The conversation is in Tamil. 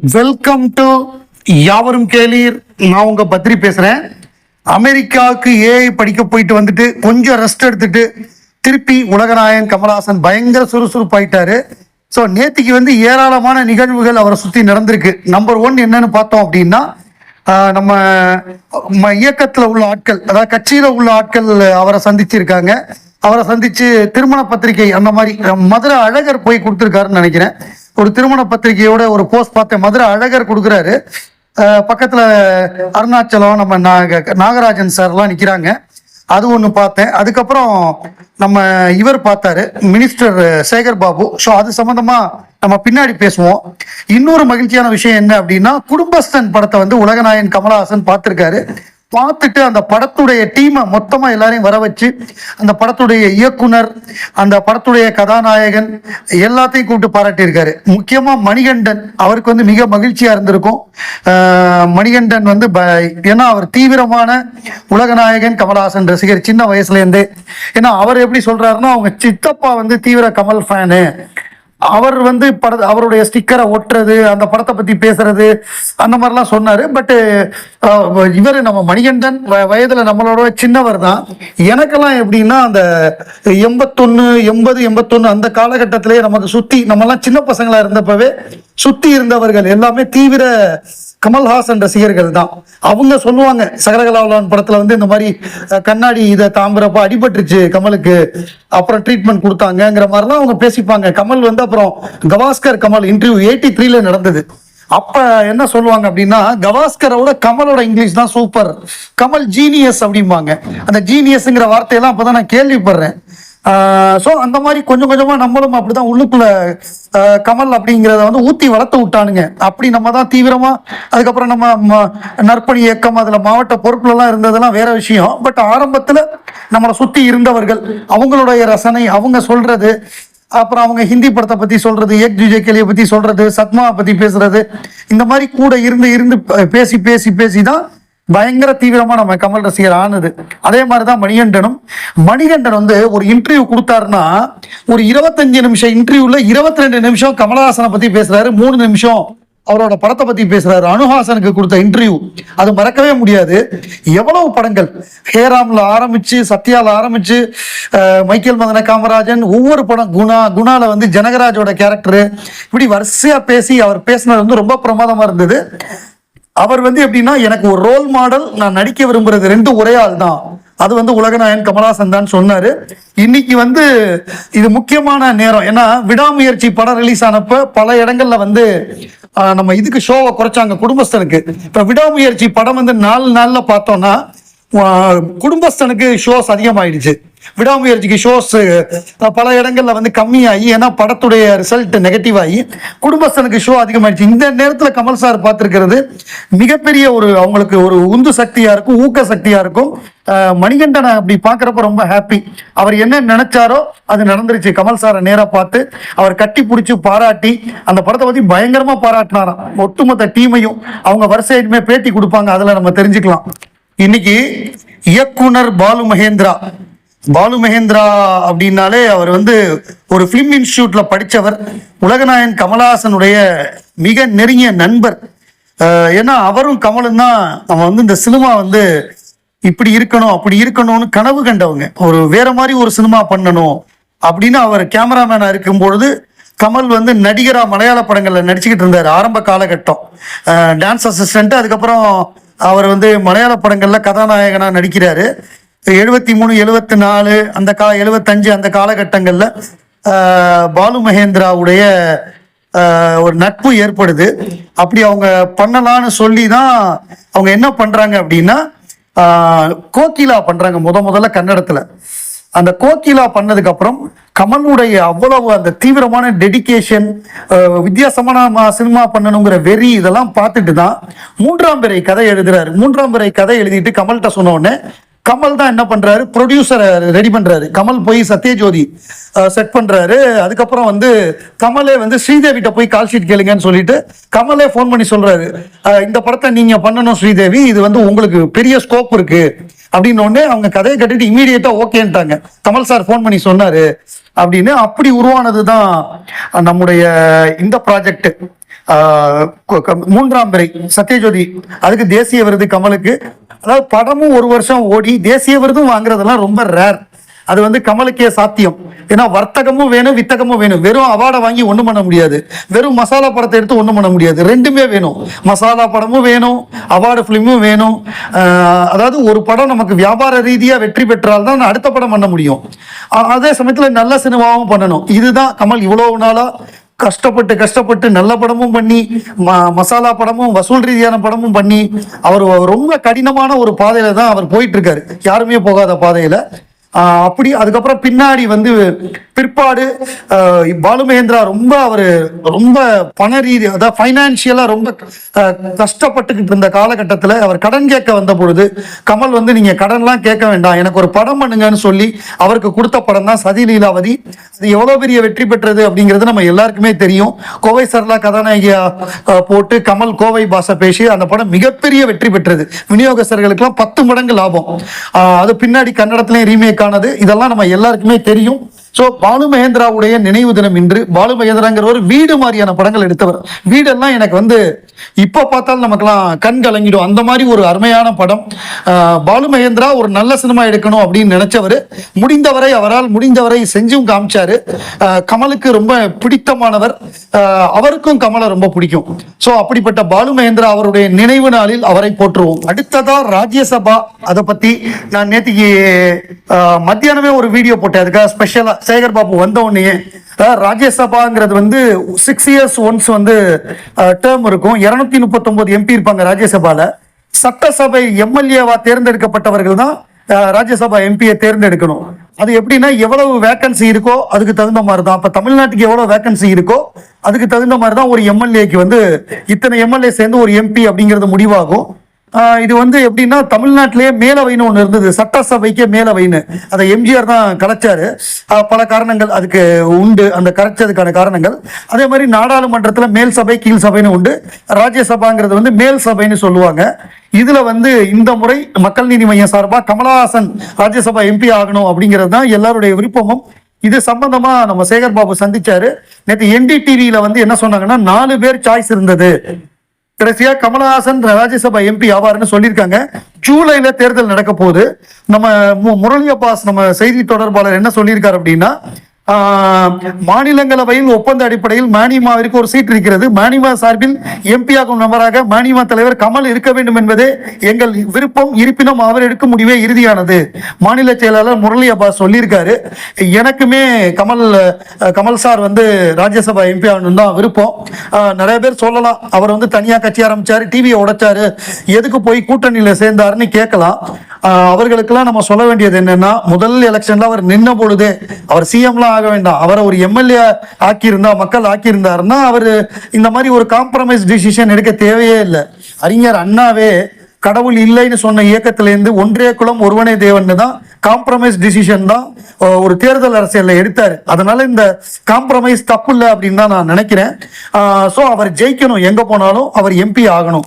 வெல்கம் டு யாவரும் கேளீர். நான் உங்க பத்ரி பேசுறேன். அமெரிக்காவுக்கு ஏஐ படிக்க போயிட்டு வந்துட்டு கொஞ்சம் ரெஸ்ட் எடுத்துட்டு திருப்பி உலகநாயகன் கமலஹாசன் பயங்கர சுறுசுறுப்பாயிட்டாரு. ஸோ நேத்திக்கு வந்து ஏராளமான நிகழ்வுகள் அவரை சுற்றி நடந்திருக்கு. நம்பர் ஒன் என்னன்னு பார்த்தோம் அப்படின்னா நம்ம ம- இயக்கத்துல உள்ள ஆட்கள் அதாவது கட்சியில உள்ள ஆட்கள் அவரை சந்திச்சிருக்காங்க. அவரை சந்திச்சு திருமண பத்திரிகை அந்த மாதிரி மதுரை அழகர் போய் கொடுத்துருக்காருன்னு நினைக்கிறேன். ஒரு திருமண பத்திரிகையோட ஒரு போஸ்ட் பார்த்தேன். மதுரை அழகர் கொடுக்குறாரு. பக்கத்தில் அருணாச்சலம் நம்ம நாக நாகராஜன் சார்லாம் நிற்கிறாங்க அது ஒன்று பார்த்தேன். அதுக்கப்புறம் நம்ம இவர் பார்த்தாரு மினிஸ்டர் சேகர் பாபு. ஸோ அது சம்மந்தமாக நம்ம பின்னாடி பேசுவோம். இன்னொரு மகிழ்ச்சியான விஷயம் என்ன அப்படின்னா குடும்பஸ்தன் படத்தை வந்து உலகநாயன் கமலஹாசன் பார்த்துருக்காரு. பார்த்துட்டு அந்த படத்துடைய டீமை மொத்தமாக எல்லாரையும் வர வச்சு அந்த படத்துடைய இயக்குனர் அந்த படத்துடைய கதாநாயகன் எல்லாத்தையும் கூப்பிட்டு பாராட்டியிருக்காரு. முக்கியமாக மணிகண்டன் அவருக்கு வந்து மிக மகிழ்ச்சியாக இருந்திருக்கும். மணிகண்டன் வந்து ப- ஏன்னா அவர் தீவிரமான உலகநாயகன் கமல்ஹாசன் ரசிகர் சின்ன வயசுலேருந்தே. ஏன்னா அவர் எப்படி சொல்கிறாருன்னா அவங்க சித்தப்பா வந்து தீவிர கமல் ஃபேனு அவர் வந்து பட அவருடைய ஸ்டிக்கரை ஒட்டுறது அந்த படத்தை பத்தி பேசுறது அந்த மாதிரிலாம் சொன்னார். பட்டு இவர் நம்ம மணிகண்டன் வ- வயதில் நம்மளோட சின்னவர் தான். எனக்கெல்லாம் எப்படின்னா அந்த எண்பத்தொன்னு எண்பது எண்பத்தொன்னு அந்த காலகட்டத்திலேயே நமக்கு சுற்றி நம்மலாம் சின்ன பசங்களாக இருந்தப்பவே சுற்றி இருந்தவர்கள் எல்லாமே தீவிர கமல்ஹாசன் ரசிகர்கள் தான். அவங்க சொல்லுவாங்க சகரகலாவலான் படத்துல வந்து இந்த மாதிரி கண்ணாடி இதை தாம்புறப்ப அடிபட்டுருச்சு கமலுக்கு அப்புறம் ட்ரீட்மெண்ட் கொடுத்தாங்கங்கிற மாதிரிலாம் அவங்க பேசிப்பாங்க. கமல் வந்து அப்புறம் கவாஸ்கர் கமல் இன்டர்வியூ எயிட்டி த்ரீல நடந்தது. அப்ப என்ன சொல்லுவாங்க அப்படின்னா கவாஸ்கரோட கமலோட இங்கிலீஷ் தான் சூப்பர் கமல் ஜீனியஸ் அப்படிம்பாங்க. அந்த ஜீனியஸ்ங்கிற வார்த்தையெல்லாம் அப்பதான் நான் கேள்விப்படுறேன். ஸோ அந்த மாதிரி கொஞ்சம் கொஞ்சமாக நம்மளும் அப்படிதான் உள்ளுக்குள்ள கமல் அப்படிங்கிறத வந்து ஊற்றி வளர்த்து விட்டானுங்க. அப்படி நம்ம தான் தீவிரமாக அதுக்கப்புறம் நம்ம நற்பணி இயக்கம் அதில் மாவட்ட பொறுப்புலலாம் இருந்ததெல்லாம் வேற விஷயம். பட் ஆரம்பத்தில் நம்மளை சுற்றி இருந்தவர்கள் அவங்களுடைய ரசனை அவங்க சொல்றது அப்புறம் அவங்க ஹிந்தி படத்தை பத்தி சொல்றது ஏக் ஜுஜே கேலியை பத்தி சொல்றது சத்மாவை பத்தி பேசுறது இந்த மாதிரி கூட இருந்து இருந்து பேசி பேசி பேசி தான் பயங்கர தீவிரமா நம்ம கமல் ரசிகர் ஆனது. அதே மாதிரிதான் மணிகண்டனும். மணிகண்டன் வந்து ஒரு இன்டர்வியூ கொடுத்தாருன்னா ஒரு இருபத்தஞ்சு நிமிஷம் இன்டர்வியூல இருபத்தி ரெண்டு நிமிஷம் கமலஹாசனை பத்தி பேசுறாரு மூணு நிமிஷம் அவரோட படத்தை பத்தி பேசுறாரு அனுஹாசனுக்கு கொடுத்த இன்டர்வியூ அது மறக்கவே முடியாது. எவ்வளவு படங்கள். ஹேராம்ல ஆரம்பிச்சு சத்யால ஆரம்பிச்சு மைக்கேல் மதன காமராஜன் ஒவ்வொரு படம் குணா குணால வந்து ஜனகராஜோட கேரக்டர் இப்படி வரிசையா பேசி அவர் பேசினது வந்து ரொம்ப பிரமாதமா இருந்தது. அவர் வந்து எப்படின்னா எனக்கு ஒரு ரோல் மாடல் நான் நடிக்க விரும்புறது ரெண்டு ஒரே ஆள் தான். அது வந்து உலகநாயகன் கமலாசன் தான் சொன்னாரு. இன்னைக்கு வந்து இது முக்கியமான நேரம். ஏன்னா விடாமுயற்சி படம் ரிலீஸ் ஆனப்ப பல இடங்கள்ல வந்து நம்ம இதுக்கு ஷோவை குறைச்சாங்க குடும்பஸ்தனுக்கு இப்ப விடாமுயற்சி படம் வந்து நாலு நாள்ல பார்த்தோம்னா குடும்பஸ்தனுக்கு ஷோஸ் அதிகமாயிடுச்சு. விடாமுயற்சிக்கு ஷோஸ் பல இடங்கள்ல வந்து கம்மியாகி ஏன்னா படத்துடைய ரிசல்ட் நெகட்டிவ் ஆகி குடும்பஸ்தனுக்கு ஷோ அதிகமாயிடுச்சு. இந்த நேரத்தில் கமல் சார் பார்த்துருக்கிறது மிகப்பெரிய ஒரு அவங்களுக்கு ஒரு உந்து சக்தியா இருக்கும் ஊக்க சக்தியா இருக்கும். மணிகண்டனை அப்படி பார்க்குறப்ப ரொம்ப ஹாப்பி அவர் என்ன நினைச்சாரோ அது நடந்துருச்சு. கமல் சாரை நேராக பார்த்து அவர் கட்டி பிடிச்சி பாராட்டி அந்த படத்தை பற்றி பயங்கரமாக பாராட்டினாராம். ஒட்டுமொத்த டீமையும் அவங்க வரிசையுமே பேட்டி கொடுப்பாங்க அதில் நம்ம தெரிஞ்சுக்கலாம். இன்னைக்கு இயக்குனர் பாலு மகேந்திரா. பாலு மகேந்திரா அப்படின்னாலே அவர் வந்து ஒரு ஃபிலிம் இன்ஸ்டியூட்ல படித்தவர் உலகநாயகன் கமலஹாசனுடைய மிக நெருங்கிய நண்பர். ஏன்னா அவரும் கமலும் தான் அவன் வந்து இந்த சினிமா வந்து இப்படி இருக்கணும் அப்படி இருக்கணும்னு கனவு கண்டவங்க. ஒரு வேற மாதிரி ஒரு சினிமா பண்ணணும் அப்படின்னு அவர் கேமராமேனாக இருக்கும் பொழுது கமல் வந்து நடிகராக மலையாள படங்களில் நடிச்சுக்கிட்டு இருந்தார் ஆரம்ப காலகட்டம். டான்ஸ் அசிஸ்டன்ட் அதுக்கப்புறம் அவர் வந்து மலையாள படங்களில் கதாநாயகனாக நடிக்கிறாரு. எழுபத்தி மூணு எழுபத்தி நாலு அந்த கா எழுபத்தஞ்சு அந்த காலகட்டங்களில் பாலு மகேந்திராவுடைய ஒரு நட்பு ஏற்படுது. அப்படி அவங்க பண்ணலான்னு சொல்லி தான் அவங்க என்ன பண்ணுறாங்க அப்படின்னா கோகிலா பண்ணுறாங்க முத முதல்ல கன்னடத்தில். அந்த கோகிலா பண்ணதுக்கப்புறம் கமலுடைய அவ்வளவு அந்த தீவிரமான டெடிகேஷன் வித்தியாசமான சினிமா பண்ணணுங்கிற வெறி இதெல்லாம் பார்த்துட்டு தான் மூன்றாம் பிறை கதை எழுதுறாரு. மூன்றாம் பிறை கதை எழுதிட்டு கமல்கிட்ட சொன்ன உடனே கமல் தான் என்ன பண்றாரு? ப்ரொடியூசரை ரெடி பண்றாரு. கமல் போய் சத்யஜோதி செட் பண்றாரு. அதுக்கப்புறம் வந்து கமலே வந்து ஸ்ரீதேவிட்ட போய் கால் ஷீட் கேளுங்கன்னு சொல்லிட்டு கமலே ஃபோன் பண்ணி சொல்றாரு. இந்த படத்தை நீங்க பண்ணணும் ஸ்ரீதேவி. இது வந்து உங்களுக்கு பெரிய ஸ்கோப் இருக்கு. அப்படின்னு அவங்க கதையை கட்டிட்டு இமீடியட்டா ஓகேன்ட்டாங்க கமல் சார் ஃபோன் பண்ணி சொன்னாரு. அப்படின்னு அப்படி உருவானது தான் நம்முடைய இந்த ப்ராஜெக்ட் மூன்றாம் பிறை சத்யஜோதி. அதுக்கு தேசிய விருது கமலுக்கு. அதாவது படமும் ஒரு வருஷம் ஓடி தேசிய விருதும் வாங்குறதெல்லாம் ரொம்ப ரேர் அது வந்து கமலுக்கே சாத்தியம். ஏன்னா வர்த்தகமும் வேணும் வித்தகமும் வேணும். வெறும் அவார்டை வாங்கி ஒன்றும் பண்ண முடியாது. வெறும் மசாலா படத்தை எடுத்து ஒன்றும் பண்ண முடியாது. ரெண்டுமே வேணும். மசாலா படமும் வேணும் அவார்டு ஃபிலிமும் வேணும். அதாவது ஒரு படம் நமக்கு வியாபார ரீதியாக வெற்றி பெற்றால் தான் அடுத்த படம் பண்ண முடியும். அதே சமயத்தில் நல்ல சினிமாவும் பண்ணணும். இதுதான் கமல் இவ்வளவு நாளாக கஷ்டப்பட்டு கஷ்டப்பட்டு நல்ல படமும் பண்ணி ம- மசாலா படமும் வசூல் ரீதியான படமும் பண்ணி அவர் ரொம்ப கடினமான ஒரு பாதையில தான் அவர் போயிட்டு இருக்காரு. யாருமே போகாத பாதையில. அப்படி அதுக்கப்புறம் பின்னாடி வந்து பிற்பாடு பாலுமகேந்திரா ரொம்ப அவர் ரொம்ப பண ரீதி அதாவது ஃபைனான்சியலாக ரொம்ப கஷ்டப்பட்டுக்கிட்டு இருந்த காலகட்டத்தில் அவர் கடன் கேட்க வந்த பொழுது கமல் வந்து நீங்கள் கடன்லாம் கேட்க வேண்டாம் எனக்கு ஒரு படம் பண்ணுங்கன்னு சொல்லி அவருக்கு கொடுத்த படம் தான் சதி லீலாவதி. அது எவ்வளோ பெரிய வெற்றி பெற்றது அப்படிங்கிறது நம்ம எல்லாருக்குமே தெரியும். கோவை சரளா கதாநாயகியா போட்டு கமல் கோவை பாஷை பேசி அந்த படம் மிகப்பெரிய வெற்றி பெற்றது. விநியோகஸ்தர்களுக்கெல்லாம் பத்து மடங்கு லாபம். அது பின்னாடி கன்னடத்துலேயும் ரீமேக் ஆனது இதெல்லாம் நம்ம எல்லாருக்குமே தெரியும். ஸோ பாலு மகேந்திராவுடைய நினைவு தினம் இன்று பாலு மகேந்திராங்கிற ஒரு வீடு மாதிரியான படங்கள் எடுத்தவர். வீடெல்லாம் எனக்கு வந்து இப்போ பார்த்தாலும் நமக்கெல்லாம் கண் கலங்கிடும். அந்த மாதிரி ஒரு அருமையான படம். பாலு மகேந்திரா ஒரு நல்ல சினிமா எடுக்கணும் அப்படின்னு நினைச்சவர். முடிந்தவரை அவரால் முடிந்தவரை செஞ்சும் காமிச்சாரு. கமலுக்கு ரொம்ப பிடித்தமானவர். அவருக்கும் கமலை ரொம்ப பிடிக்கும். ஸோ அப்படிப்பட்ட பாலு மகேந்திரா அவருடைய நினைவு நாளில் அவரை போற்றுவோம். அடுத்ததா ராஜ்யசபா. அதை பத்தி நான் நேற்றுக்கு மத்தியானமே ஒரு வீடியோ போட்டேன். அதுக்காக ஸ்பெஷலாக சேகர் பாபு வந்த உடனே ராஜ்யசபாங்கிறது வந்து சிக்ஸ் இயர்ஸ் ஒன்ஸ் வந்து டேர்ம் இருக்கும். இருநூத்தி முப்பத்தொன்பது எம்பி இருப்பாங்க ராஜ்யசபால. சட்டசபை எம்எல்ஏவா தேர்ந்தெடுக்கப்பட்டவர்கள் தான் ராஜ்யசபா எம்பியை தேர்ந்தெடுக்கணும். அது எப்படின்னா எவ்வளவு வேகன்சி இருக்கோ அதுக்கு தகுந்த மாதிரி தான் இப்போ தமிழ்நாட்டுக்கு எவ்வளவு வேகன்சி இருக்கோ அதுக்கு தகுந்த மாதிரி தான் ஒரு எம்எல்ஏக்கு வந்து இத்தனை எம்எல்ஏ சேர்ந்து ஒரு எம்பி அப்படிங்கிறது முடிவாகும். இது வந்து எப்படின்னா தமிழ்நாட்டிலேயே மேலவைன்னு ஒன்று இருந்தது. சட்டசபைக்கு மேலவைன்னு. அதை எம்ஜிஆர் தான் கலைச்சாரு. பல காரணங்கள் அதுக்கு உண்டு. அந்த கரைச்சதுக்கான காரணங்கள். அதே மாதிரி நாடாளுமன்றத்தில் மேல் சபை கீழ் சபைன்னு உண்டு. ராஜ்யசபாங்கிறது வந்து மேல் சபைன்னு சொல்லுவாங்க. இதுல வந்து இந்த முறை மக்கள் நீதி மையம் சார்பாக கமலஹாசன் ராஜ்யசபா எம்பி ஆகணும் அப்படிங்கிறது தான் எல்லாருடைய விருப்பமும். இது சம்பந்தமா நம்ம சேகர் பாபு சந்திச்சாரு நேற்று என்டிடிவியில வந்து என்ன சொன்னாங்கன்னா நாலு பேர் சாய்ஸ் இருந்தது. கடைசியா கமலஹாசன் ராஜ்யசபா எம்பி ஆவார்னு சொல்லியிருக்காங்க. ஜூலைல தேர்தல் நடக்க போகுது நம்ம முரளிய முரளி அப்பாஸ் நம்ம செய்தி தொடர்பாளர் என்ன சொல்லியிருக்காரு அப்படின்னா மாநிலங்களவையில் ஒப்பந்த அடிப்படையில் மானிமாவிற்கு ஒரு சீட் இருக்கிறது. மானிமா சார்பில் எம்பி ஆகும் நபராக மானிமா தலைவர் கமல் இருக்க வேண்டும் என்பதே எங்கள் விருப்பம். இருப்பினும் அவர் எடுக்கும் முடிவே இறுதியானது. மாநில செயலாளர் முரளி அப்பாஸ் சொல்லியிருக்காரு. எனக்குமே கமல் கமல் சார் வந்து ராஜ்யசபா எம்பி ஆகணும் தான் விருப்பம். நிறைய பேர் சொல்லலாம். அவர் வந்து தனியாக கட்சி ஆரம்பிச்சாரு டிவியை உடைச்சாரு. எதுக்கு போய் கூட்டணியில் சேர்ந்தாருன்னு கேட்கலாம். அவர்களுக்கெல்லாம் நம்ம சொல்ல வேண்டியது என்னன்னா முதல் எலெக்ஷன்ல அவர் நின்ன பொழுதே அவர் சிஎம்லாம் ஆக வேண்டாம். அவரை ஒரு எம்எல்ஏ ஆக்கியிருந்தா மக்கள் ஆக்கியிருந்தாருன்னா அவர் இந்த மாதிரி ஒரு காம்ப்ரமைஸ் டிசிஷன் எடுக்க தேவையே இல்லை. அறிஞர் அண்ணாவே கடவுள் இல்லைன்னு சொன்ன இயக்கத்திலேருந்து ஒன்றே குலம் ஒருவனே தேவன் தான் காம்ப்ரமைஸ் டிசிஷன் தான் ஒரு தேர்தல் அரசியலில் எடுத்தார். அதனால இந்த காம்ப்ரமைஸ் தப்பு இல்லை அப்படின்னு தான் நான் நினைக்கிறேன். ஸோ அவர் ஜெயிக்கணும். எங்கே போனாலும் அவர் எம்பி ஆகணும்.